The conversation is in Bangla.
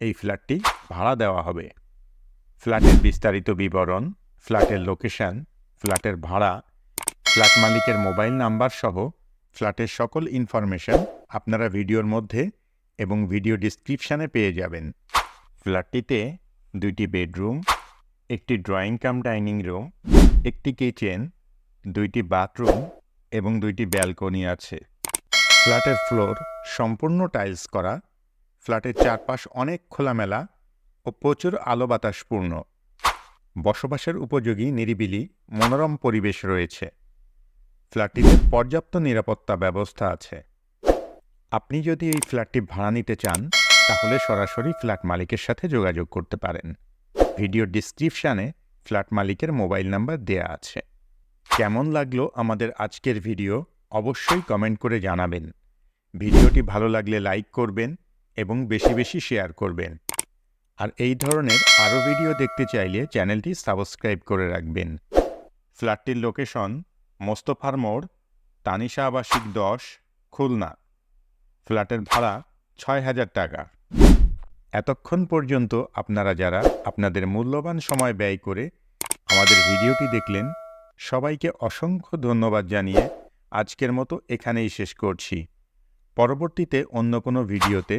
এই ফ্ল্যাটটি ভাড়া দেওয়া হবে। ফ্ল্যাটের বিস্তারিত বিবরণ, ফ্ল্যাটের লোকেশন, ফ্ল্যাটের ভাড়া, ফ্ল্যাট মালিকের মোবাইল নাম্বার সহ ফ্ল্যাটের সকল ইনফরমেশন আপনারা ভিডিওর মধ্যে এবং ভিডিও ডিসক্রিপশানে পেয়ে যাবেন। ফ্ল্যাটটিতে দুইটি বেডরুম, একটি ড্রয়িং কাম ডাইনিং রুম, একটি কিচেন, দুইটি বাথরুম এবং দুইটি ব্যালকনি আছে। ফ্ল্যাটের ফ্লোর সম্পূর্ণ টাইলস করা ফ্ল্যাটের চারপাশ অনেক খোলামেলা ও প্রচুর আলো বাতাসপূর্ণ বসবাসের উপযোগী, নিরিবিলি, মনোরম পরিবেশ রয়েছে। ফ্ল্যাটটিতে পর্যাপ্ত নিরাপত্তা ব্যবস্থা আছে। আপনি যদি এই ফ্ল্যাটটি ভাড়া নিতে চান, তাহলে সরাসরি ফ্ল্যাট মালিকের সাথে যোগাযোগ করতে পারেন। ভিডিও ডিসক্রিপশানে ফ্ল্যাট মালিকের মোবাইল নাম্বার দেয়া আছে। কেমন লাগল আমাদের আজকের ভিডিও, অবশ্যই কমেন্ট করে জানাবেন। ভিডিওটি ভালো লাগলে লাইক করবেন এবং বেশি বেশি শেয়ার করবেন। আর এই ধরনের আরও ভিডিও দেখতে চাইলে চ্যানেলটি সাবস্ক্রাইব করে রাখবেন। ফ্ল্যাটটির লোকেশন মোস্তফার মোড়, তানিশা আবাসিক দশ, খুলনা। ফ্ল্যাটের ভাড়া ছয় হাজার টাকা। এতক্ষণ পর্যন্ত আপনারা যারা আপনাদের মূল্যবান সময় ব্যয় করে আমাদের ভিডিওটি দেখলেন, সবাইকে অসংখ্য ধন্যবাদ জানিয়ে আজকের মতো এখানেই শেষ করছি। পরবর্তীতে অন্য কোনো ভিডিওতে